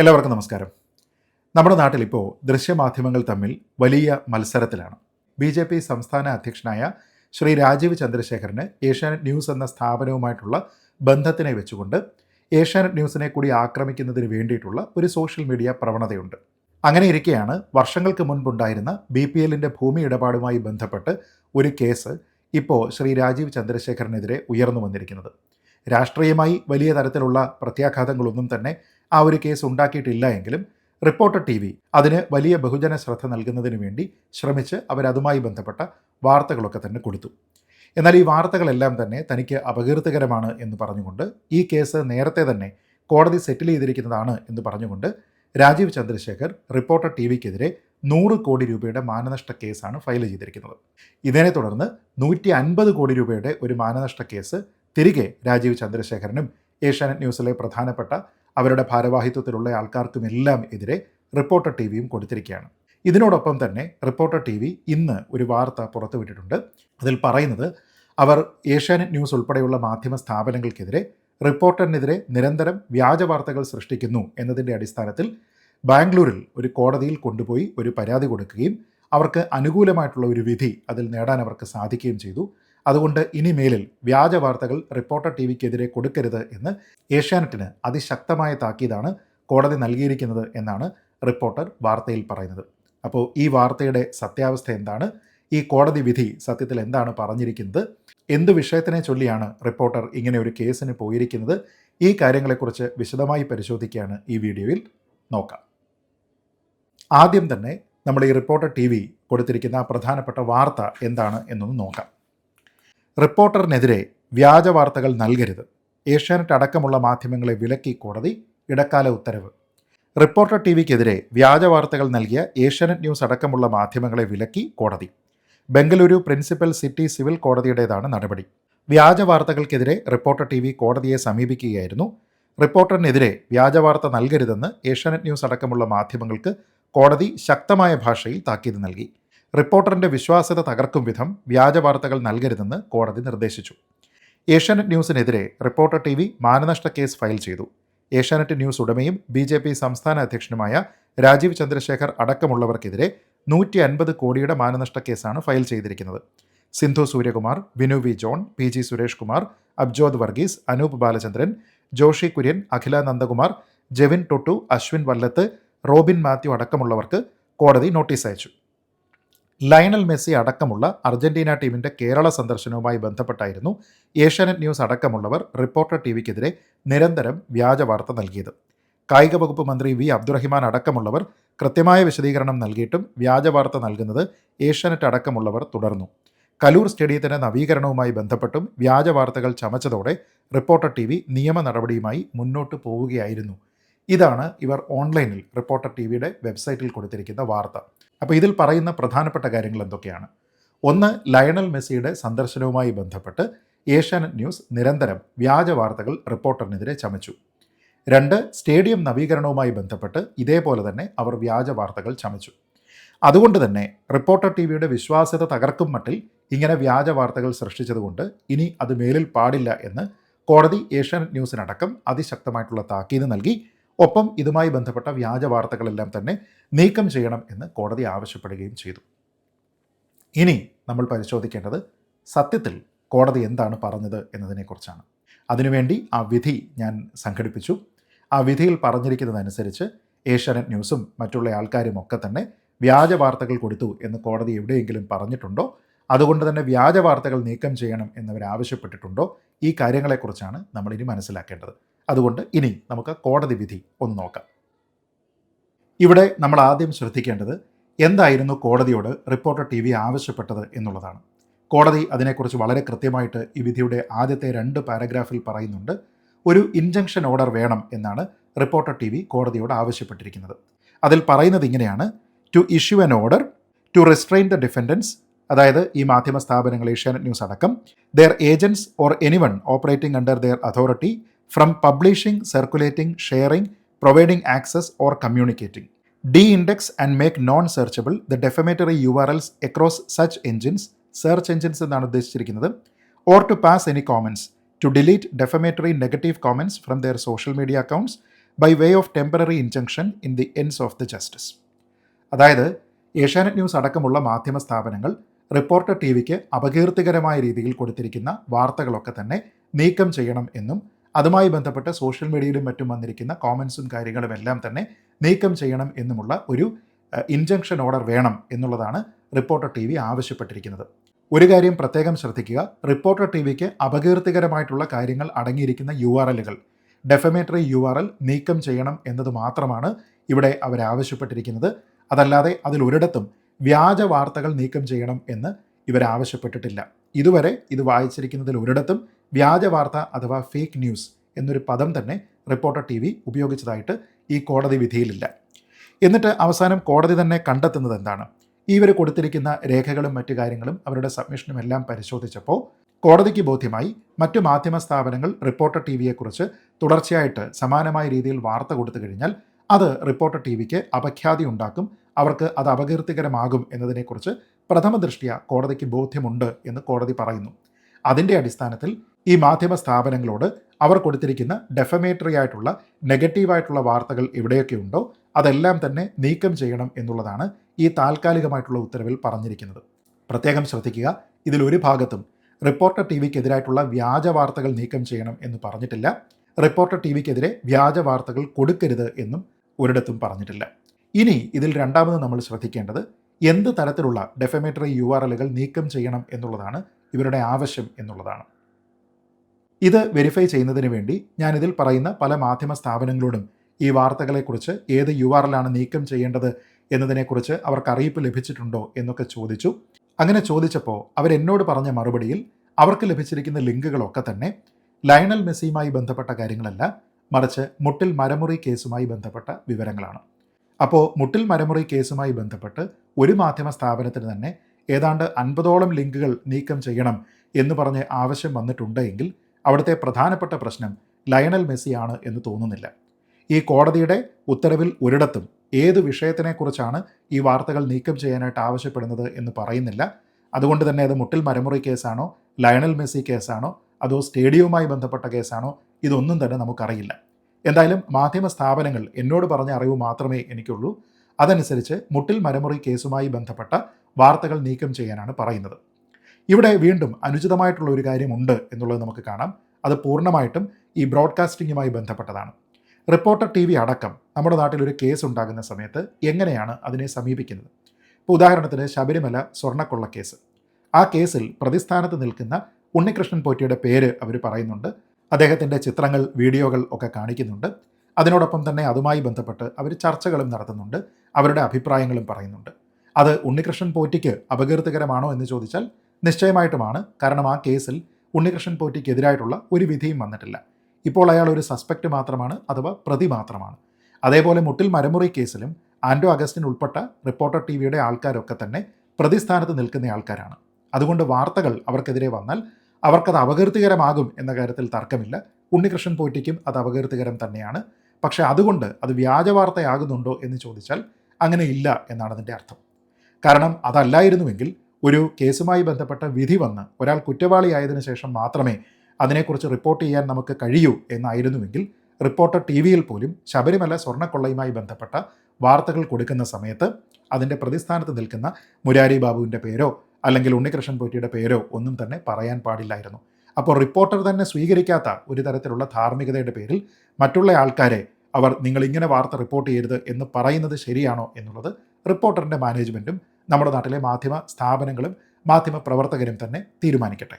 എല്ലാവർക്കും നമസ്കാരം. നമ്മുടെ നാട്ടിൽ ഇപ്പോൾ ദൃശ്യമാധ്യമങ്ങൾ തമ്മിൽ വലിയ മത്സരത്തിലാണ്. ബി ജെ പി സംസ്ഥാന അധ്യക്ഷനായ ശ്രീ രാജീവ് ചന്ദ്രശേഖരന് ഏഷ്യാനെറ്റ് ന്യൂസ് എന്ന സ്ഥാപനവുമായിട്ടുള്ള ബന്ധത്തിനെ വെച്ചുകൊണ്ട് ഏഷ്യാനെറ്റ് ന്യൂസിനെ കൂടി ആക്രമിക്കുന്നതിന് വേണ്ടിയിട്ടുള്ള ഒരു സോഷ്യൽ മീഡിയ പ്രവണതയുണ്ട്. അങ്ങനെ ഇരിക്കെയാണ് വർഷങ്ങൾക്ക് മുൻപുണ്ടായിരുന്ന ബി പി എല്ലിന്റെ ഭൂമി ഇടപാടുമായി ബന്ധപ്പെട്ട് ഒരു കേസ് ഇപ്പോൾ ശ്രീ രാജീവ് ചന്ദ്രശേഖരനെതിരെ ഉയർന്നു വന്നിരിക്കുന്നത്. രാഷ്ട്രീയമായി വലിയ തരത്തിലുള്ള പ്രത്യാഘാതങ്ങളൊന്നും തന്നെ ആ ഒരു കേസ് ഉണ്ടാക്കിയിട്ടില്ല എങ്കിലും റിപ്പോർട്ടർ ടി വി അതിന് വലിയ ബഹുജന ശ്രദ്ധ നൽകുന്നതിന് വേണ്ടി ശ്രമിച്ച് അവരതുമായി ബന്ധപ്പെട്ട വാർത്തകളൊക്കെ തന്നെ കൊടുത്തു. എന്നാൽ ഈ വാർത്തകളെല്ലാം തന്നെ തനിക്ക് അപകീർത്തികരമാണ് എന്ന് പറഞ്ഞുകൊണ്ട് ഈ കേസ് നേരത്തെ തന്നെ കോടതി സെറ്റിൽ ചെയ്തിരിക്കുന്നതാണ് എന്ന് പറഞ്ഞുകൊണ്ട് രാജീവ് ചന്ദ്രശേഖർ റിപ്പോർട്ടർ ടി വിക്കെതിരെ നൂറ് കോടി രൂപയുടെ മാനനഷ്ട കേസാണ് ഫയൽ ചെയ്തിരിക്കുന്നത്. ഇതിനെ തുടർന്ന് നൂറ്റി അൻപത് കോടി രൂപയുടെ ഒരു മാനനഷ്ട കേസ് തിരികെ രാജീവ് ചന്ദ്രശേഖരനും ഏഷ്യാനെറ്റ് ന്യൂസിലെ പ്രധാനപ്പെട്ട അവരുടെ ഭാരവാഹിത്വത്തിലുള്ള ആൾക്കാർക്കുമെല്ലാം എതിരെ റിപ്പോർട്ടർ ടി വിയും കൊടുത്തിരിക്കുകയാണ്. ഇതിനോടൊപ്പം തന്നെ റിപ്പോർട്ടർ ടി വി ഇന്ന് ഒരു വാർത്ത പുറത്തുവിട്ടിട്ടുണ്ട്. അതിൽ പറയുന്നത് അവർ ഏഷ്യാനെറ്റ് ന്യൂസ് ഉൾപ്പെടെയുള്ള മാധ്യമ സ്ഥാപനങ്ങൾക്കെതിരെ റിപ്പോർട്ടറിനെതിരെ നിരന്തരം വ്യാജ വാർത്തകൾ സൃഷ്ടിക്കുന്നു എന്നതിന്റെ അടിസ്ഥാനത്തിൽ ബാംഗ്ലൂരിൽ ഒരു കോടതിയിൽ കൊണ്ടുപോയി ഒരു പരാതി കൊടുക്കുകയും അവർക്ക് അനുകൂലമായിട്ടുള്ള ഒരു വിധി അതിൽ നേടാൻ അവർക്ക് സാധിക്കുകയും ചെയ്തു. അതുകൊണ്ട് ഇനി മേലിൽ വ്യാജ വാർത്തകൾ റിപ്പോർട്ടർ ടി വിക്കെതിരെ കൊടുക്കരുത് എന്ന് ഏഷ്യാനെറ്റിന് അതിശക്തമായ താക്കീതാണ് കോടതി നൽകിയിരിക്കുന്നത് എന്നാണ് റിപ്പോർട്ടർ വാർത്തയിൽ പറയുന്നത്. അപ്പോൾ ഈ വാർത്തയുടെ സത്യാവസ്ഥ എന്താണ്? ഈ കോടതി വിധി സത്യത്തിൽ എന്താണ് പറഞ്ഞിരിക്കുന്നത്? എന്ത് വിഷയത്തിനെ ചൊല്ലിയാണ് റിപ്പോർട്ടർ ഇങ്ങനെ ഒരു കേസിന് പോയിരിക്കുന്നത്? ഈ കാര്യങ്ങളെക്കുറിച്ച് വിശദമായി പരിശോധിക്കുകയാണ് ഈ വീഡിയോയിൽ നോക്കാം. ആദ്യം തന്നെ നമ്മൾ ഈ റിപ്പോർട്ടർ ടി വി കൊടുത്തിരിക്കുന്ന പ്രധാനപ്പെട്ട വാർത്ത എന്താണ് എന്നൊന്ന് നോക്കാം. റിപ്പോർട്ടറിനെതിരെ വ്യാജ വാർത്തകൾ നൽകരുത്. ഏഷ്യാനെറ്റ് അടക്കമുള്ള മാധ്യമങ്ങളെ വിലക്കി കോടതി ഇടക്കാല ഉത്തരവ്. റിപ്പോർട്ടർ ടി വിക്കെതിരെ വ്യാജ വാർത്തകൾ നൽകിയ ഏഷ്യാനെറ്റ് ന്യൂസ് അടക്കമുള്ള മാധ്യമങ്ങളെ വിലക്കി കോടതി. ബംഗളൂരു പ്രിൻസിപ്പൽ സിറ്റി സിവിൽ കോടതിയുടേതാണ് നടപടി. വ്യാജ വാർത്തകൾക്കെതിരെ റിപ്പോർട്ടർ ടി വി കോടതിയെ സമീപിക്കുകയായിരുന്നു. റിപ്പോർട്ടറിനെതിരെ വ്യാജ വാർത്ത നൽകരുതെന്ന് ഏഷ്യാനെറ്റ് ന്യൂസ് അടക്കമുള്ള മാധ്യമങ്ങൾക്ക് കോടതി ശക്തമായ ഭാഷയിൽ താക്കീത് നൽകി. റിപ്പോർട്ടറിന്റെ വിശ്വാസ്യത തകർക്കും വിധം വ്യാജ വാർത്തകൾ നൽകരുതെന്ന് കോടതി നിർദ്ദേശിച്ചു. ഏഷ്യാനെറ്റ് ന്യൂസിനെതിരെ റിപ്പോർട്ടർ ടി വി മാനനഷ്ട കേസ് ഫയൽ ചെയ്തു. ഏഷ്യാനെറ്റ് ന്യൂസ് ഉടമയും ബി ജെ പി സംസ്ഥാന അധ്യക്ഷനുമായ രാജീവ് ചന്ദ്രശേഖർ അടക്കമുള്ളവർക്കെതിരെ നൂറ്റി അൻപത് കോടിയുടെ മാനനഷ്ട കേസാണ് ഫയൽ ചെയ്തിരിക്കുന്നത്. Sindhu Suryakumar Binu V John P G Suresh Kumar Abjod Varghese Anoop Balachandran Joshy Kurian Akhila Nandakumar Jevin Thottu Aswin Vallath Robin Mathew അടക്കമുള്ളവർക്ക് കോടതി നോട്ടീസ് അയച്ചു. ലയണൽ മെസ്സി അടക്കമുള്ള അർജന്റീന ടീമിന്റെ കേരള സന്ദർശനവുമായി ബന്ധപ്പെട്ടായിരുന്നു ഏഷ്യാനെറ്റ് ന്യൂസ് അടക്കമുള്ളവർ റിപ്പോർട്ടർ ടി വിക്കെതിരെ നിരന്തരം വ്യാജ വാർത്ത നൽകിയത്. കായിക വകുപ്പ് മന്ത്രി വി. അബ്ദുറഹിമാൻ അടക്കമുള്ളവർ കൃത്യമായ വിശദീകരണം നൽകിയിട്ടും വ്യാജ വാർത്ത നൽകുന്നത് ഏഷ്യാനെറ്റ് അടക്കമുള്ളവർ തുടർന്നു. കലൂർ സ്റ്റേഡിയത്തിന്റെ നവീകരണവുമായി ബന്ധപ്പെട്ടും വ്യാജ വാർത്തകൾ ചമച്ചതോടെ റിപ്പോർട്ടർ ടി വി നിയമ നടപടിയുമായി മുന്നോട്ട് പോവുകയായിരുന്നു. ഇതാണ് ഇവർ ഓൺലൈനിൽ റിപ്പോർട്ടർ ടി വിയുടെ വെബ്സൈറ്റിൽ കൊടുത്തിരിക്കുന്ന വാർത്ത. അപ്പോൾ ഇതിൽ പറയുന്ന പ്രധാനപ്പെട്ട കാര്യങ്ങൾ എന്തൊക്കെയാണ്? ഒന്ന് ലയണൽ മെസ്സിയുടെ സന്ദർശനവുമായി ബന്ധപ്പെട്ട് ഏഷ്യാനെറ്റ് ന്യൂസ് നിരന്തരം വ്യാജ വാർത്തകൾ റിപ്പോർട്ടറിനെതിരെ ചമച്ചു. രണ്ട് സ്റ്റേഡിയം നവീകരണവുമായി ബന്ധപ്പെട്ട് ഇതേപോലെ തന്നെ അവർ വ്യാജ വാർത്തകൾ ചമച്ചു. അതുകൊണ്ട് തന്നെ റിപ്പോർട്ടർ ടി വിയുടെ വിശ്വാസ്യത തകർക്കും മട്ടിൽ ഇങ്ങനെ വ്യാജ വാർത്തകൾ സൃഷ്ടിച്ചതുകൊണ്ട് ഇനി അത് മേലിൽ പാടില്ല എന്ന് കോടതി ഏഷ്യാനെറ്റ് ന്യൂസിനടക്കം അതിശക്തമായിട്ടുള്ള താക്കീത് നൽകി. ഒപ്പം ഇതുമായി ബന്ധപ്പെട്ട വ്യാജ വാർത്തകളെല്ലാം തന്നെ നീക്കം ചെയ്യണം എന്ന് കോടതി ആവശ്യപ്പെടുകയും ചെയ്തു. ഇനി നമ്മൾ പരിശോധിക്കേണ്ടത് സത്യത്തിൽ കോടതി എന്താണ് പറഞ്ഞത് എന്നതിനെക്കുറിച്ചാണ്. അതിനുവേണ്ടി ആ വിധി ഞാൻ സംഘടിപ്പിച്ചു. ആ വിധിയിൽ പറഞ്ഞിരിക്കുന്നതനുസരിച്ച് ഏഷ്യാനെറ്റ് ന്യൂസും മറ്റുള്ള ആൾക്കാരും ഒക്കെ തന്നെ വ്യാജ വാർത്തകൾ കൊടുത്തു എന്ന് കോടതി എവിടെയെങ്കിലും പറഞ്ഞിട്ടുണ്ടോ? അതുകൊണ്ട് തന്നെ വ്യാജ വാർത്തകൾ നീക്കം ചെയ്യണം എന്നവർ ആവശ്യപ്പെട്ടിട്ടുണ്ടോ ഈ കാര്യങ്ങളെക്കുറിച്ചാണ് നമ്മൾ ഇനി മനസ്സിലാക്കേണ്ടത്. അതുകൊണ്ട് ഇനി നമുക്ക് കോടതി വിധി ഒന്ന് നോക്കാം. ഇവിടെ നമ്മൾ ആദ്യം ശ്രദ്ധിക്കേണ്ടത് എന്തായിരുന്നു കോടതിയോട് റിപ്പോർട്ടർ ടി വി ആവശ്യപ്പെട്ടത് എന്നുള്ളതാണ്. കോടതി അതിനെക്കുറിച്ച് വളരെ കൃത്യമായിട്ട് ഈ വിധിയുടെ ആദ്യത്തെ രണ്ട് പാരഗ്രാഫിൽ പറയുന്നുണ്ട്. ഒരു ഇൻജങ്ഷൻ ഓർഡർ വേണം എന്നാണ് റിപ്പോർട്ടർ ടി വി കോടതിയോട് ആവശ്യപ്പെട്ടിരിക്കുന്നത്. അതിൽ പറയുന്നത് ഇങ്ങനെയാണ്. To issue an order to restrain the defendants അതായത് ഈ മാധ്യമ സ്ഥാപനങ്ങൾ ഏഷ്യാനെറ്റ് ന്യൂസ് അടക്കം their agents or anyone operating under their authority from publishing circulating sharing providing access or communicating de-index and make non-searchable the defamatory U R Ls across such engines search engines എന്നാണ് ഉദ്ദേശിച്ചിരിക്കുന്നത്. Or to pass any comments to delete defamatory negative comments from their social media accounts by way of temporary injunction in the ends of the justice അതായത് Asianet news അടക്കമുള്ള മാധ്യമ സ്ഥാപനങ്ങൾ reporter T വിക്ക് അപകീർത്തികരമായ രീതിയിൽ കൊടുത്തിരിക്കുന്ന വാർത്തകളൊക്കെ തന്നെ നീക്കം ചെയ്യണം എന്നും അതുമായി ബന്ധപ്പെട്ട് സോഷ്യൽ മീഡിയയിലും മറ്റും വന്നിരിക്കുന്ന കോമൻസും കാര്യങ്ങളും എല്ലാം തന്നെ നീക്കം ചെയ്യണം എന്നുമുള്ള ഒരു ഇൻജങ്ഷൻ ഓർഡർ വേണം എന്നുള്ളതാണ് റിപ്പോർട്ടർ ടി ആവശ്യപ്പെട്ടിരിക്കുന്നത്. ഒരു കാര്യം പ്രത്യേകം ശ്രദ്ധിക്കുക. റിപ്പോർട്ടർ ടി വിക്ക് അപകീർത്തികരമായിട്ടുള്ള കാര്യങ്ങൾ അടങ്ങിയിരിക്കുന്ന യു ആർ എല്ലുകൾ ഡെഫമേറ്ററി യു ആർ എൽ നീക്കം ചെയ്യണം എന്നത് മാത്രമാണ് ഇവിടെ അവർ ആവശ്യപ്പെട്ടിരിക്കുന്നത്. അതല്ലാതെ അതിൽ ഒരിടത്തും വ്യാജ വാർത്തകൾ നീക്കം ചെയ്യണം എന്ന് ഇവരാവശ്യപ്പെട്ടിട്ടില്ല ഇതുവരെ ഇത് വായിച്ചിരിക്കുന്നതിൽ ഒരിടത്തും വ്യാജ വാർത്ത അഥവാ ഫേക്ക് ന്യൂസ് എന്നൊരു പദം തന്നെ റിപ്പോർട്ടർ ടി വി ഉപയോഗിച്ചതായിട്ട് ഈ കോടതി വിധിയിലില്ല. എന്നിട്ട് അവസാനം കോടതി തന്നെ കണ്ടെത്തുന്നത് എന്താണ്? ഇവർ കൊടുത്തിരിക്കുന്ന രേഖകളും മറ്റു കാര്യങ്ങളും അവരുടെ സബ്മിഷനും എല്ലാം പരിശോധിച്ചപ്പോൾ കോടതിക്ക് ബോധ്യമായി മറ്റു മാധ്യമ സ്ഥാപനങ്ങൾ റിപ്പോർട്ടർ ടി വിയെക്കുറിച്ച് തുടർച്ചയായിട്ട് സമാനമായ രീതിയിൽ വാർത്ത കൊടുത്തു കഴിഞ്ഞാൽ അത് റിപ്പോർട്ടർ ടി വിക്ക് അപഖ്യാതി ഉണ്ടാക്കും അവർക്ക് അത് അപകീർത്തികരമാകും എന്നതിനെക്കുറിച്ച് പ്രഥമ ദൃഷ്ടിയ കോടതിക്ക് ബോധ്യമുണ്ട് എന്ന് കോടതി പറയുന്നു. അതിന്റെ അടിസ്ഥാനത്തിൽ ഈ മാധ്യമ സ്ഥാപനങ്ങളോട് അവർ കൊടുത്തിരിക്കുന്ന ഡെഫമേറ്ററി ആയിട്ടുള്ള നെഗറ്റീവായിട്ടുള്ള വാർത്തകൾ എവിടെയൊക്കെ ഉണ്ടോ? അതെല്ലാം തന്നെ നീക്കം ചെയ്യണം എന്നുള്ളതാണ് ഈ താൽക്കാലികമായിട്ടുള്ള ഉത്തരവിൽ പറഞ്ഞിരിക്കുന്നത്. പ്രത്യേകം ശ്രദ്ധിക്കുക ഇതിലൊരു ഭാഗത്തും റിപ്പോർട്ടർ ടി വിക്കെതിരായിട്ടുള്ള വ്യാജ വാർത്തകൾ നീക്കം ചെയ്യണം എന്ന് പറഞ്ഞിട്ടില്ല. റിപ്പോർട്ടർ ടി വിക്കെതിരെ വ്യാജ വാർത്തകൾ കൊടുക്കരുത് എന്നും ഒരിടത്തും പറഞ്ഞിട്ടില്ല. ഇനി ഇതിൽ രണ്ടാമത് നമ്മൾ ശ്രദ്ധിക്കേണ്ടത് എന്ത് തരത്തിലുള്ള ഡെഫമേറ്ററി യു ആർ എല്ലുകൾ നീക്കം ചെയ്യണം എന്നുള്ളതാണ് ഇവരുടെ ആവശ്യം എന്നുള്ളതാണ്. ഇത് വെരിഫൈ ചെയ്യുന്നതിന് വേണ്ടി ഞാനിതിൽ പറയുന്ന പല മാധ്യമ സ്ഥാപനങ്ങളോടും ഈ വാർത്തകളെക്കുറിച്ച് ഏത് യു ആർ എല്ലാണ് നീക്കം ചെയ്യേണ്ടത് എന്നതിനെക്കുറിച്ച് അവർക്ക് അറിയിപ്പ് ലഭിച്ചിട്ടുണ്ടോ എന്നൊക്കെ ചോദിച്ചു. അങ്ങനെ ചോദിച്ചപ്പോൾ അവരെന്നോട് പറഞ്ഞ മറുപടിയിൽ അവർക്ക് ലഭിച്ചിരിക്കുന്ന ലിങ്കുകളൊക്കെ തന്നെ ലയണൽ മെസ്സിയുമായി ബന്ധപ്പെട്ട കാര്യങ്ങളല്ല മറിച്ച് മുട്ടിൽ മരമുറി കേസുമായി ബന്ധപ്പെട്ട വിവരങ്ങളാണ്. അപ്പോൾ മുട്ടിൽ മരമുറി കേസുമായി ബന്ധപ്പെട്ട് ഒരു മാധ്യമ സ്ഥാപനത്തിന് തന്നെ ഏതാണ്ട് അൻപതോളം ലിങ്കുകൾ നീക്കം ചെയ്യണം എന്ന് പറഞ്ഞ് ആവശ്യം വന്നിട്ടുണ്ട് എങ്കിൽ അവിടുത്തെ പ്രധാനപ്പെട്ട പ്രശ്നം ലയണൽ മെസ്സിയാണ് എന്ന് തോന്നുന്നില്ല. ഈ കോടതിയുടെ ഉത്തരവിൽ ഒരിടത്തും ഏത് വിഷയത്തിനെക്കുറിച്ചാണ് ഈ വാർത്തകൾ നീക്കം ചെയ്യാനായിട്ട് ആവശ്യപ്പെടുന്നത് എന്ന് പറയുന്നില്ല. അതുകൊണ്ട് തന്നെ അത് മുട്ടിൽ മരമുറി കേസാണോ ലയണൽ മെസ്സി കേസാണോ അതോ സ്റ്റേഡിയവുമായി ബന്ധപ്പെട്ട കേസാണോ ഇതൊന്നും തന്നെ നമുക്കറിയില്ല. എന്തായാലും മാധ്യമ സ്ഥാപനങ്ങൾ എന്നോട് പറഞ്ഞ അറിവ് മാത്രമേ എനിക്കുള്ളൂ. അതനുസരിച്ച് മുട്ടിൽ മരമുറി കേസുമായി ബന്ധപ്പെട്ട വാർത്തകൾ നീക്കം ചെയ്യാനാണ് പറയുന്നത്. ഇവിടെ വീണ്ടും അനുചിതമായിട്ടുള്ള ഒരു കാര്യമുണ്ട് എന്നുള്ളത് നമുക്ക് കാണാം. അത് പൂർണമായിട്ടും ഈ ബ്രോഡ്കാസ്റ്റിംഗുമായി ബന്ധപ്പെട്ടതാണ്. റിപ്പോർട്ടർ ടി വി അടക്കം നമ്മുടെ നാട്ടിൽ ഒരു കേസ് ഉണ്ടാകുന്ന സമയത്ത് എങ്ങനെയാണ് അതിനെ സമീപിക്കുന്നത്? ഇപ്പോൾ ഉദാഹരണത്തിന് ശബരിമല സ്വർണക്കൊള്ള കേസ്. ആ കേസിൽ പ്രതിസ്ഥാനത്ത് നിൽക്കുന്ന ഉണ്ണികൃഷ്ണൻ പോറ്റിയുടെ പേര് അവർ പറയുന്നുണ്ട്. അദ്ദേഹത്തിന്റെ ചിത്രങ്ങൾ വീഡിയോകൾ ഒക്കെ കാണിക്കുന്നുണ്ട്. അതിനോടൊപ്പം തന്നെ അതുമായി ബന്ധപ്പെട്ട് അവർ ചർച്ചകളും നടത്തുന്നുണ്ട്. അവരുടെ അഭിപ്രായങ്ങളും പറയുന്നുണ്ട്. അത് ഉണ്ണികൃഷ്ണൻ പോറ്റിക്ക് അപകീർത്തികരമാണോ എന്ന് ചോദിച്ചാൽ നിശ്ചയമായിട്ടുമാണ്. കാരണം ആ കേസിൽ ഉണ്ണികൃഷ്ണൻ പോറ്റിക്കെതിരായിട്ടുള്ള ഒരു വിധിയും വന്നിട്ടില്ല. ഇപ്പോൾ അയാൾ ഒരു സസ്പെക്റ്റ് മാത്രമാണ് അഥവാ പ്രതി മാത്രമാണ്. അതേപോലെ മുട്ടിൽ മരമുറി കേസിലും ആൻഡോ അഗസ്റ്റിൻ ഉൾപ്പെട്ട റിപ്പോർട്ടർ ടി വിയുടെ ആൾക്കാരൊക്കെ തന്നെ പ്രതിസ്ഥാനത്ത് നിൽക്കുന്ന ആൾക്കാരാണ്. അതുകൊണ്ട് വാർത്തകൾ അവർക്കെതിരെ വന്നാൽ അവർക്കത് അപകീർത്തികരമാകും എന്ന കാര്യത്തിൽ തർക്കമില്ല. ഉണ്ണികൃഷ്ണൻ പോറ്റിക്കും അത് അപകീർത്തികരം തന്നെയാണ്. പക്ഷേ അതുകൊണ്ട് അത് വ്യാജ വാർത്തയാകുന്നുണ്ടോ എന്ന് ചോദിച്ചാൽ അങ്ങനെ ഇല്ല എന്നാണ് അതിന്റെ അർത്ഥം. കാരണം അതല്ലായിരുന്നുവെങ്കിൽ ഒരു കേസുമായി ബന്ധപ്പെട്ട വിധി വന്ന് ഒരാൾ കുറ്റവാളിയായതിനു ശേഷം മാത്രമേ അതിനെക്കുറിച്ച് റിപ്പോർട്ട് ചെയ്യാൻ നമുക്ക് കഴിയൂ എന്നായിരുന്നുവെങ്കിൽ റിപ്പോർട്ടർ ടി വിയിൽ പോലും ശബരിമല സ്വർണക്കൊള്ളയുമായി ബന്ധപ്പെട്ട വാർത്തകൾ കൊടുക്കുന്ന സമയത്ത് അതിന്റെ പ്രതിസ്ഥാനത്ത് നിൽക്കുന്ന മുരാരി ബാബുവിന്റെ പേരോ അല്ലെങ്കിൽ ഉണ്ണികൃഷ്ണൻ പോറ്റിയുടെ പേരോ ഒന്നും തന്നെ പറയാൻ പാടില്ലായിരുന്നു. അപ്പോൾ റിപ്പോർട്ടർ തന്നെ സ്വീകരിക്കാത്ത ഒരു തരത്തിലുള്ള ധാർമ്മികതയുടെ പേരിൽ മറ്റുള്ള ആൾക്കാരെ അവർ നിങ്ങൾ ഇങ്ങനെ വാർത്ത റിപ്പോർട്ട് ചെയ്യരുത് എന്ന് പറയുന്നത് ശരിയാണോ എന്നുള്ളത് റിപ്പോർട്ടറിന്റെ മാനേജ്മെന്റും നമ്മുടെ നാട്ടിലെ മാധ്യമ സ്ഥാപനങ്ങളും മാധ്യമ പ്രവർത്തകരും തന്നെ തീരുമാനിക്കട്ടെ.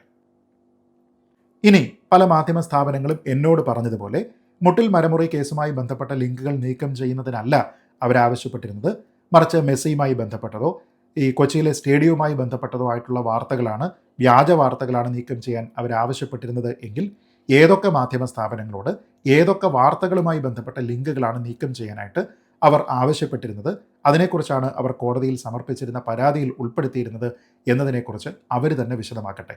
ഇനി പല മാധ്യമ സ്ഥാപനങ്ങളും എന്നോട് പറഞ്ഞതുപോലെ മുട്ടിൽ മരമുറി കേസുമായി ബന്ധപ്പെട്ട ലിങ്കുകൾ നീക്കം ചെയ്യുന്നതിനല്ല അവരാവശ്യപ്പെട്ടിരുന്നത്. മറിച്ച് മെസ്സിയുമായി ബന്ധപ്പെട്ടതോ ഈ കൊച്ചിയിലെ സ്റ്റേഡിയവുമായി ബന്ധപ്പെട്ടതോ ആയിട്ടുള്ള വാർത്തകളാണ് വ്യാജ വാർത്തകളാണ് നീക്കം ചെയ്യാൻ അവരാവശ്യപ്പെട്ടിരുന്നത് എങ്കിൽ ഏതൊക്കെ മാധ്യമ സ്ഥാപനങ്ങളോട് ഏതൊക്കെ വാർത്തകളുമായി ബന്ധപ്പെട്ട ലിങ്കുകളാണ് നീക്കം ചെയ്യാനായിട്ട് അവർ ആവശ്യപ്പെട്ടിരുന്നത് അതിനെക്കുറിച്ചാണ് അവർ കോടതിയിൽ സമർപ്പിച്ചിരുന്ന പരാതിയിൽ ഉൾപ്പെടുത്തിയിരുന്നത് എന്നതിനെക്കുറിച്ച് അവർ തന്നെ വിശദമാക്കട്ടെ.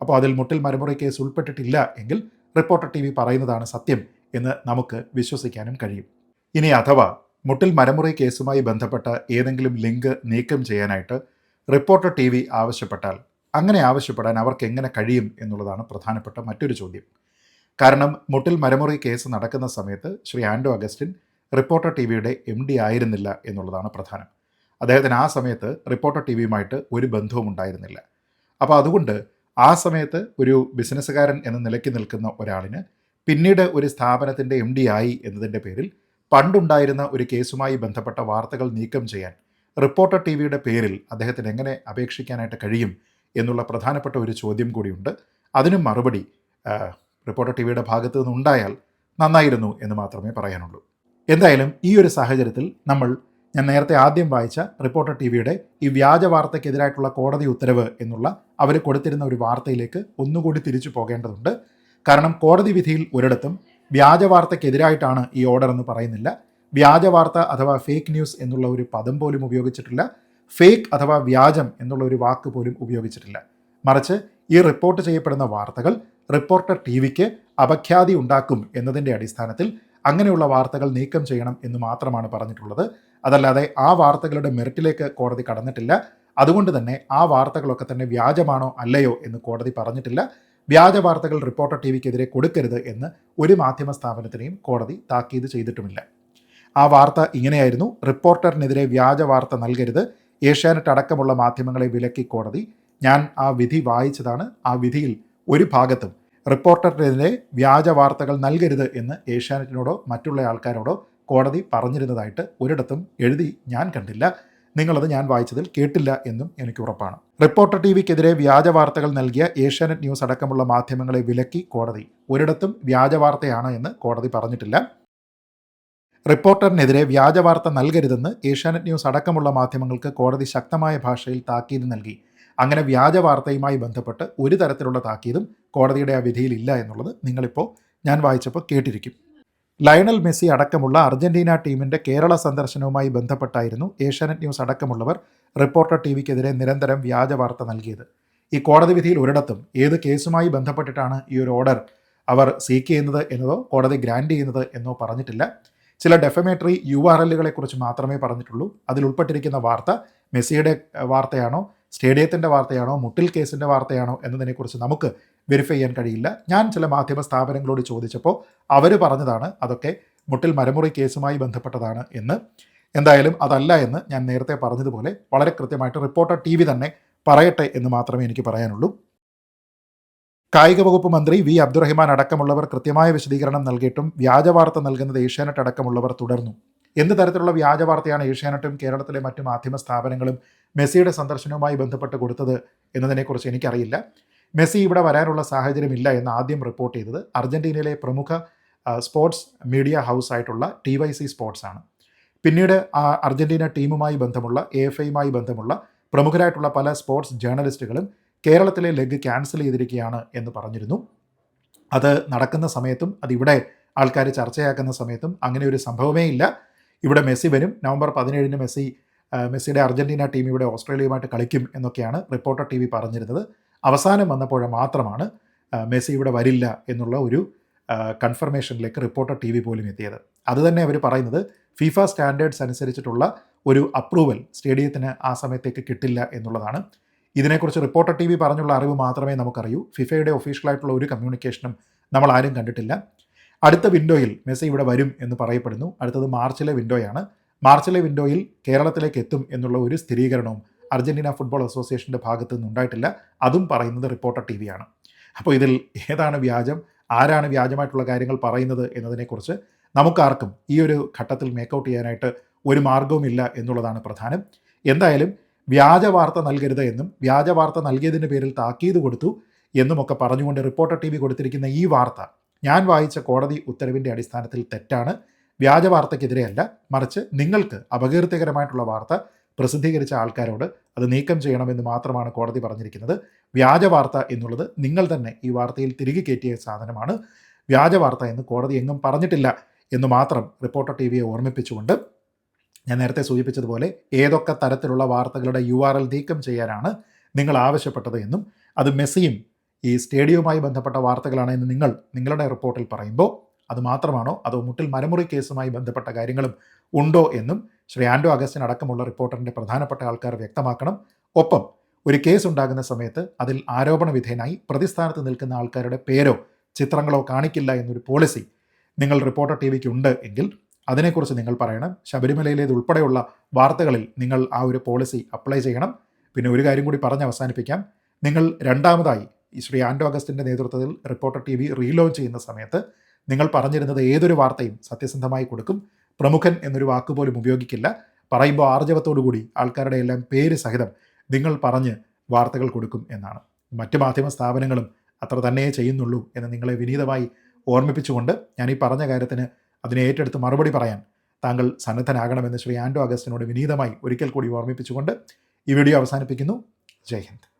അപ്പോൾ അതിൽ മുട്ടിൽ മരമുറി കേസ് ഉൾപ്പെട്ടിട്ടില്ല എങ്കിൽ റിപ്പോർട്ടർ ടി പറയുന്നതാണ് സത്യം എന്ന് നമുക്ക് വിശ്വസിക്കാനും കഴിയും. ഇനി അഥവാ മുട്ടിൽ മരമുറി കേസുമായി ബന്ധപ്പെട്ട ഏതെങ്കിലും ലിങ്ക് നീക്കം ചെയ്യാനായിട്ട് റിപ്പോർട്ടർ ടി വി ആവശ്യപ്പെട്ടാൽ അങ്ങനെ ആവശ്യപ്പെടാൻ അവർക്ക് എങ്ങനെ കഴിയും എന്നുള്ളതാണ് പ്രധാനപ്പെട്ട മറ്റൊരു ചോദ്യം. കാരണം മുട്ടിൽ മരമുറി കേസ് നടക്കുന്ന സമയത്ത് Sri Anto Augustine reporter T വിയുടെ എം ഡി ആയിരുന്നില്ല എന്നുള്ളതാണ് പ്രധാനം. അദ്ദേഹത്തിന് ആ സമയത്ത് റിപ്പോർട്ടർ ടി വിയുമായിട്ട് ഒരു ബന്ധവും ഉണ്ടായിരുന്നില്ല. അപ്പോൾ അതുകൊണ്ട് ആ സമയത്ത് ഒരു ബിസിനസ്സുകാരൻ എന്ന നിലയ്ക്ക് നിൽക്കുന്ന ഒരാളിന് പിന്നീട് ഒരു സ്ഥാപനത്തിന്റെ എം ഡി ആയി എന്നതിന്റെ പേരിൽ പണ്ടുണ്ടായിരുന്ന ഒരു കേസുമായി ബന്ധപ്പെട്ട വാർത്തകൾ നീക്കം ചെയ്യാൻ റിപ്പോർട്ടർ ടി വിയുടെ പേരിൽ അദ്ദേഹത്തിന് എങ്ങനെ അപേക്ഷിക്കാനായിട്ട് കഴിയും എന്നുള്ള പ്രധാനപ്പെട്ട ഒരു ചോദ്യം കൂടിയുണ്ട്. അതിനും മറുപടി റിപ്പോർട്ടർ ടി വിയുടെ ഭാഗത്തു നിന്നുണ്ടായാൽ നന്നായിരുന്നു എന്ന് മാത്രമേ പറയാനുള്ളൂ. എന്തായാലും ഈ ഒരു സാഹചര്യത്തിൽ നമ്മൾ ഞാൻ നേരത്തെ ആദ്യം വായിച്ച റിപ്പോർട്ടർ ടി വിയുടെ ഈ വ്യാജ വാർത്തയ്ക്കെതിരായിട്ടുള്ള കോടതി ഉത്തരവ് എന്നുള്ള അവർ കൊടുത്തിരുന്ന ഒരു വാർത്തയിലേക്ക് ഒന്നുകൂടി തിരിച്ചു പോകേണ്ടതുണ്ട്. കാരണം കോടതി വിധിയിൽ ഒരിടത്തും വ്യാജ വാർത്തയ്ക്കെതിരായിട്ടാണ് ഈ ഓർഡർ എന്ന് പറയുന്നില്ല. വ്യാജ വാർത്ത അഥവാ ഫേക്ക് ന്യൂസ് എന്നുള്ള ഒരു പദം പോലും ഉപയോഗിച്ചിട്ടില്ല. ഫേക്ക് അഥവാ വ്യാജം എന്നുള്ള ഒരു വാക്ക് പോലും ഉപയോഗിച്ചിട്ടില്ല. മറിച്ച് ഈ റിപ്പോർട്ട് ചെയ്യപ്പെടുന്ന വാർത്തകൾ റിപ്പോർട്ടർ ടി വിക്ക് അപഖ്യാതി ഉണ്ടാക്കും എന്നതിന്റെ അടിസ്ഥാനത്തിൽ അങ്ങനെയുള്ള വാർത്തകൾ നീക്കം ചെയ്യണം എന്ന് മാത്രമാണ് പറഞ്ഞിട്ടുള്ളത്. അതല്ലാതെ ആ വാർത്തകളുടെ മെറിറ്റിലേക്ക് കോടതി കടന്നിട്ടില്ല. അതുകൊണ്ട് തന്നെ ആ വാർത്തകളൊക്കെ തന്നെ വ്യാജമാണോ അല്ലയോ എന്ന് കോടതി പറഞ്ഞിട്ടില്ല. വ്യാജ വാർത്തകൾ റിപ്പോർട്ടർ ടി വിക്കെതിരെ കൊടുക്കരുത് എന്ന് ഒരു മാധ്യമ സ്ഥാപനത്തിനെയും കോടതി താക്കീത് ചെയ്തിട്ടുമില്ല. ആ വാർത്ത ഇങ്ങനെയായിരുന്നു. റിപ്പോർട്ടറിനെതിരെ വ്യാജ വാർത്ത നൽകരുത്. ഏഷ്യാനെറ്റ് അടക്കമുള്ള മാധ്യമങ്ങളെ വിലക്കി കോടതി. ഞാൻ ആ വിധി വായിച്ചതാണ്. ആ വിധിയിൽ ഒരു ഭാഗത്തും റിപ്പോർട്ടറിനെതിരെ വ്യാജ വാർത്തകൾ നൽകരുത് എന്ന് ഏഷ്യാനെറ്റിനോടോ മറ്റുള്ള ആൾക്കാരോടോ കോടതി പറഞ്ഞിരുന്നതായിട്ട് ഒരിടത്തും എഴുതി ഞാൻ കണ്ടില്ല. നിങ്ങളത് ഞാൻ വായിച്ചതിൽ കേട്ടില്ല എന്നും എനിക്ക് ഉറപ്പാണ്. റിപ്പോർട്ടർ ടി വിക്കെതിരെ വ്യാജ വാർത്തകൾ നൽകിയ ഏഷ്യാനെറ്റ് ന്യൂസ് അടക്കമുള്ള മാധ്യമങ്ങളെ വിലക്കി കോടതി. ഒരിടത്തും വ്യാജ വാർത്തയാണ് എന്ന് കോടതി പറഞ്ഞിട്ടില്ല. റിപ്പോർട്ടറിനെതിരെ വ്യാജ വാർത്ത നൽകരുതെന്ന് ഏഷ്യാനെറ്റ് ന്യൂസ് അടക്കമുള്ള മാധ്യമങ്ങൾക്ക് കോടതി ശക്തമായ ഭാഷയിൽ താക്കീത് നൽകി. അങ്ങനെ വ്യാജ വാർത്തയുമായി ബന്ധപ്പെട്ട് ഒരു തരത്തിലുള്ള താക്കീതും കോടതിയുടെ ആ വിധിയിൽ ഇല്ല എന്നുള്ളത് നിങ്ങളിപ്പോൾ ഞാൻ വായിച്ചപ്പോൾ കേട്ടിരിക്കും. ലയണൽ മെസ്സി അടക്കമുള്ള അർജന്റീന ടീമിന്റെ കേരള സന്ദർശനവുമായി ബന്ധപ്പെട്ടായിരുന്നു ഏഷ്യാനെറ്റ് ന്യൂസ് അടക്കമുള്ളവർ റിപ്പോർട്ടർ ടി വിക്കെതിരെ നിരന്തരം വ്യാജ വാർത്ത നൽകിയത്. ഈ കോടതി വിധിയിൽ ഒരിടത്തും ഏത് കേസുമായി ബന്ധപ്പെട്ടിട്ടാണ് ഈ ഒരു ഓർഡർ അവർ സീക്ക് ചെയ്യുന്നത് എന്നതോ കോടതി ഗ്രാൻഡ് ചെയ്യുന്നത് എന്നോ പറഞ്ഞിട്ടില്ല. ചില ഡെഫമേറ്ററി യു ആർ എല്ലുകളെക്കുറിച്ച് മാത്രമേ പറഞ്ഞിട്ടുള്ളൂ. അതിൽ ഉൾപ്പെട്ടിരിക്കുന്ന വാർത്ത മെസ്സിയുടെ വാർത്തയാണോ സ്റ്റേഡിയത്തിന്റെ വാർത്തയാണോ മുട്ടിൽ കേസിന്റെ വാർത്തയാണോ എന്നതിനെക്കുറിച്ച് നമുക്ക് വെരിഫൈ ചെയ്യാൻ കഴിയില്ല. ഞാൻ ചില മാധ്യമ സ്ഥാപനങ്ങളോട് ചോദിച്ചപ്പോൾ അവർ പറഞ്ഞതാണ് അതൊക്കെ മുട്ടിൽ മരമുറി കേസുമായി ബന്ധപ്പെട്ടതാണ് എന്ന്. എന്തായാലും അതല്ല എന്ന് ഞാൻ നേരത്തെ പറഞ്ഞതുപോലെ വളരെ കൃത്യമായിട്ട് റിപ്പോർട്ടർ ടി തന്നെ പറയട്ടെ എന്ന് മാത്രമേ എനിക്ക് പറയാനുള്ളൂ. കായിക വകുപ്പ് മന്ത്രി വി. അബ്ദുറഹിമാൻ അടക്കമുള്ളവർ കൃത്യമായ വിശദീകരണം നൽകിയിട്ടും വ്യാജ വാർത്ത നൽകുന്നത് ഏഷ്യാനെറ്റ് അടക്കമുള്ളവർ തുടർന്നു. എന്ത് തരത്തിലുള്ള വ്യാജ വാർത്തയാണ് ഏഷ്യാനെറ്റും കേരളത്തിലെ മറ്റു മാധ്യമ സ്ഥാപനങ്ങളും മെസ്സിയുടെ സന്ദർശനവുമായി ബന്ധപ്പെട്ട് കൊടുത്തത് എന്നതിനെക്കുറിച്ച് എനിക്കറിയില്ല. മെസ്സി ഇവിടെ വരാനുള്ള സാഹചര്യമില്ല എന്ന് ആദ്യം റിപ്പോർട്ട് ചെയ്തത് അർജന്റീനയിലെ പ്രമുഖ സ്പോർട്സ് മീഡിയ ഹൗസ് ആയിട്ടുള്ള ടി വൈ സി സ്പോർട്സ് ആണ്. പിന്നീട് ആ അർജന്റീന ടീമുമായി ബന്ധമുള്ള എ എഫ് ഐയുമായി ബന്ധമുള്ള പ്രമുഖരായിട്ടുള്ള പല സ്പോർട്സ് ജേർണലിസ്റ്റുകളും കേരളത്തിലെ ലെഗ് ക്യാൻസൽ ചെയ്തിരിക്കുകയാണ് എന്ന് പറഞ്ഞിരുന്നു. അത് നടക്കുന്ന സമയത്തും അതിവിടെ ആൾക്കാർ ചർച്ചയാക്കുന്ന സമയത്തും അങ്ങനെ ഒരു സംഭവമേ ഇല്ല. ഇവിടെ മെസ്സി വരും. നവംബർ പതിനേഴിന് മെസ്സി മെസ്സിയുടെ അർജന്റീന ടീം ഇവിടെ ഓസ്ട്രേലിയയുമായിട്ട് കളിക്കും എന്നൊക്കെയാണ് റിപ്പോർട്ടർ ടി വി പറഞ്ഞിരുന്നത്. അവസാനം വന്നപ്പോൾ മാത്രമാണ് മെസ്സി ഇവിടെ വരില്ല എന്നുള്ള ഒരു കൺഫർമേഷനിലേക്ക് റിപ്പോർട്ടർ ടി വി പോലും എത്തിയത്. അതുതന്നെ അവർ പറയുന്നത് ഫിഫ സ്റ്റാൻഡേർഡ്സ് അനുസരിച്ചിട്ടുള്ള ഒരു അപ്രൂവൽ സ്റ്റേഡിയത്തിന് ആ സമയത്തേക്ക് കിട്ടില്ല എന്നുള്ളതാണ്. ഇതിനെക്കുറിച്ച് റിപ്പോർട്ടർ ടി വി പറഞ്ഞുള്ള അറിവ് മാത്രമേ നമുക്കറിയൂ. ഫിഫയുടെ ഒഫീഷ്യലായിട്ടുള്ള ഒരു കമ്മ്യൂണിക്കേഷനും നമ്മൾ ആരും കണ്ടിട്ടില്ല. അടുത്ത വിൻഡോയിൽ മെസ്സി ഇവിടെ വരും എന്ന് പറയപ്പെടുന്നു. അടുത്തത് മാർച്ചിലെ വിൻഡോയാണ് മാർച്ചിലെ വിൻഡോയിൽ കേരളത്തിലേക്ക് എത്തും എന്നുള്ള ഒരു സ്ഥിരീകരണവും അർജന്റീന ഫുട്ബോൾ അസോസിയേഷന്റെ ഭാഗത്തു നിന്നുണ്ടായിട്ടില്ല അതും പറയുന്നത് റിപ്പോർട്ടർ ടി വിയാണ് അപ്പോൾ ഇതിൽ ഏതാണ് വ്യാജം? ആരാണ് വ്യാജമായിട്ടുള്ള കാര്യങ്ങൾ പറയുന്നത് എന്നതിനെക്കുറിച്ച് നമുക്കാർക്കും ഈ ഒരു ഘട്ടത്തിൽ മേക്കൗട്ട് ചെയ്യാനായിട്ട് ഒരു മാർഗവുമില്ല എന്നുള്ളതാണ് പ്രധാനം. എന്തായാലും വ്യാജ വാർത്ത നൽകരുത് എന്നും വ്യാജ വാർത്ത നൽകിയതിന്റെ പേരിൽ താക്കീത് കൊടുത്തു എന്നുമൊക്കെ പറഞ്ഞുകൊണ്ട് റിപ്പോർട്ടർ ടി വി കൊടുത്തിരിക്കുന്ന ഈ വാർത്ത ഞാൻ വായിച്ച കോടതി ഉത്തരവിന്റെ അടിസ്ഥാനത്തിൽ തെറ്റാണ്. വ്യാജ വാർത്തയ്ക്കെതിരെയല്ല. മറിച്ച് നിങ്ങൾക്ക് അപകീർത്തികരമായിട്ടുള്ള വാർത്ത പ്രസിദ്ധീകരിച്ച ആൾക്കാരോട് അത് നീക്കം ചെയ്യണമെന്ന് മാത്രമാണ് കോടതി പറഞ്ഞിരിക്കുന്നത്. വ്യാജ വാർത്ത എന്നുള്ളത് നിങ്ങൾ തന്നെ ഈ വാർത്തയിൽ തിരികെ കയറ്റിയ സാധനമാണ്. വ്യാജ വാർത്ത എന്ന് കോടതി എങ്ങും പറഞ്ഞിട്ടില്ല എന്ന് മാത്രം റിപ്പോർട്ടർ ടി വിയെ ഓർമ്മിപ്പിച്ചുകൊണ്ട് ഞാൻ നേരത്തെ സൂചിപ്പിച്ചതുപോലെ ഏതൊക്കെ തരത്തിലുള്ള വാർത്തകളുടെ യു ആർ എൽ നീക്കം ചെയ്യാനാണ് നിങ്ങൾ ആവശ്യപ്പെട്ടത് എന്നും അത് മെസ്സിയും ഈ സ്റ്റേഡിയവുമായി ബന്ധപ്പെട്ട വാർത്തകളാണ് എന്ന് നിങ്ങൾ നിങ്ങളുടെ റിപ്പോർട്ടിൽ പറയുമ്പോൾ അത് മാത്രമാണോ അതോ മുട്ടിൽ മരമുറി കേസുമായി ബന്ധപ്പെട്ട കാര്യങ്ങളും ഉണ്ടോ എന്നും ശ്രീ ആൻഡോ അഗസ്റ്റിൻ അടക്കമുള്ള റിപ്പോർട്ടറിന്റെ പ്രധാനപ്പെട്ട ആൾക്കാർ വ്യക്തമാക്കണം. ഒപ്പം ഒരു കേസ് ഉണ്ടാകുന്ന സമയത്ത് അതിൽ ആരോപണ വിധേയനായി പ്രതിസ്ഥാനത്ത് നിൽക്കുന്ന ആൾക്കാരുടെ പേരോ ചിത്രങ്ങളോ കാണിക്കില്ല എന്നൊരു പോളിസി നിങ്ങൾ റിപ്പോർട്ടർ ടി വിക്ക് ഉണ്ട് എങ്കിൽ അതിനെക്കുറിച്ച് നിങ്ങൾ പറയണം. ശബരിമലയിലേത് ഉൾപ്പെടെയുള്ള വാർത്തകളിൽ നിങ്ങൾ ആ ഒരു പോളിസി അപ്ലൈ ചെയ്യണം. പിന്നെ ഒരു കാര്യം കൂടി പറഞ്ഞ് അവസാനിപ്പിക്കാം. നിങ്ങൾ രണ്ടാമതായി ശ്രീ ആൻഡോ അഗസ്റ്റിന്റെ നേതൃത്വത്തിൽ റിപ്പോർട്ടർ ടി വി റീലോഞ്ച് ചെയ്യുന്ന സമയത്ത് നിങ്ങൾ പറഞ്ഞിരുന്നത് ഏതൊരു വാർത്തയും സത്യസന്ധമായി കൊടുക്കും. പ്രമുഖൻ എന്നൊരു വാക്കുപോലും ഉപയോഗിക്കില്ല. പറയുമ്പോൾ ആർജവത്തോടു കൂടി ആൾക്കാരുടെ എല്ലാം പേര് സഹിതം നിങ്ങൾ പറഞ്ഞ് വാർത്തകൾ കൊടുക്കും എന്നാണ്. മറ്റ് മാധ്യമ സ്ഥാപനങ്ങളും അത്ര തന്നെയേ ചെയ്യുന്നുള്ളൂ എന്ന് നിങ്ങളെ വിനീതമായി ഓർമ്മിപ്പിച്ചുകൊണ്ട് ഞാൻ ഈ പറഞ്ഞ കാര്യത്തിന് അതിനെ ഏറ്റെടുത്ത് മറുപടി പറയാൻ താങ്കൾ സന്നദ്ധനാകണമെന്ന് ശ്രീ ആൻഡോ അഗസ്റ്റിനോട് വിനീതമായി ഒരിക്കൽ കൂടി ഓർമ്മിപ്പിച്ചുകൊണ്ട് ഈ വീഡിയോ അവസാനിപ്പിക്കുന്നു. ജയ് ഹിന്ദ്.